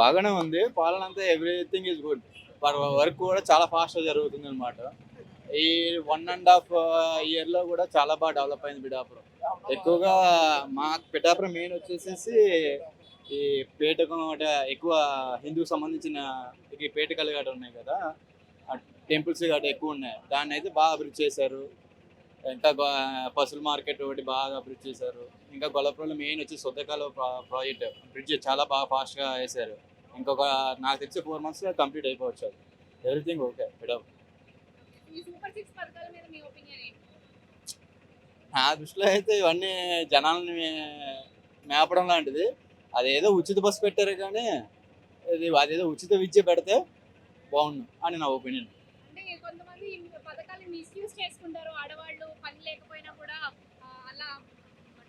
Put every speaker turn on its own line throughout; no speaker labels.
బాగానే ఉంది. పాలన అంతా ఎవ్రీథింగ్ ఈజ్ గుడ్ వర్క్ కూడా చాలా ఫాస్ట్గా జరుగుతుంది అనమాట ఈ వన్ అండ్ హాఫ్ ఇయర్లో కూడా చాలా బాగా డెవలప్ అయింది పిఠాపురం. ఎక్కువగా మా పిఠాపురం మెయిన్ వచ్చేసేసి ఈ పేటకం అంటే ఎక్కువ హిందూ సంబంధించిన ఈ పేటకలు గట్రా ఉన్నాయి కదా టెంపుల్స్ గట్రా ఎక్కువ ఉన్నాయి. దాన్ని అయితే బాగా అభివృద్ధి చేశారు. ఇంకా గో- మార్కెట్ ఒకటి బాగా అభివృద్ధి చేశారు. ఇంకా గొల్లపురంలో మెయిన్ వచ్చి సొద్దకాల ప్రాజెక్ట్ బ్రిడ్జ్ చాలా బాగా ఫాస్ట్గా వేశారు. ఇంకొక నాకు తెలిసి ఫోర్ మంత్స్లో కంప్లీట్ అయిపోవచ్చు అది. ఎవ్రీథింగ్ ఓకే
ఏంటి?
నా దృష్టిలో అయితే ఇవన్నీ జనాలని మేపడం లాంటిది. అదేదో ఉచిత బస్సు పెట్టారు కానీ ఇది అదేదో ఉచిత విద్య పెడితే బాగుండు అని నా ఒపీనియన్
అంటే కొంతమంది ఈ పథకాలు మిస్యూజ్ చేసుకుంటారు. ఆడవాళ్ళు పని లేకపోయినా కూడా అలా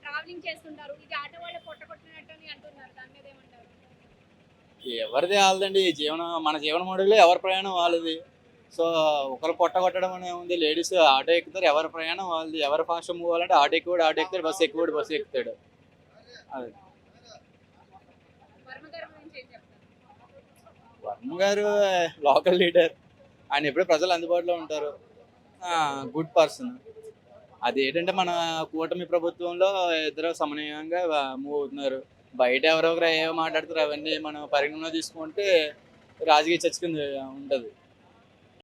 ట్రావెలింగ్ చేస్తుంటారు. ఇది ఆడవాళ్ళు పొట్టగొట్టినట్టు అని అంటున్నారు. దాని మీద ఏమంటారు?
ఎవరిది వాళ్ళదండి? జీవనం మన జీవన మోడలే ఎవరి ప్రయాణం వాళ్ళది. సో ఒకరు పొట్ట కొట్టడం అనే ఉంది. లేడీస్ ఆటో ఎక్కుతారు ఎవరి ప్రయాణం వాళ్ళది. ఎవరు ఫాస్ట్ మూవ్ అవ్వాలంటే ఆటో ఎక్కువాడు ఆటో ఎక్కుతాడు బస్సు ఎక్కువాడు బస్సు ఎక్కుతాడు. అది.
వర్మ
వర్మ గారు లోకల్ లీడర్ ఆయన ఎప్పుడు ప్రజలు అందుబాటులో ఉంటారు. గుడ్ పర్సన్ అది ఏంటంటే మన కూటమి ప్రభుత్వంలో ఇద్దరు సమన్వయంగా మూవ్ అవుతున్నారు. బయట ఎవరెవరు ఏమో మాట్లాడుతారు అవన్నీ మనం పరిగణలో తీసుకుంటే రాజకీయ చర్చ కింద ఉంటుంది.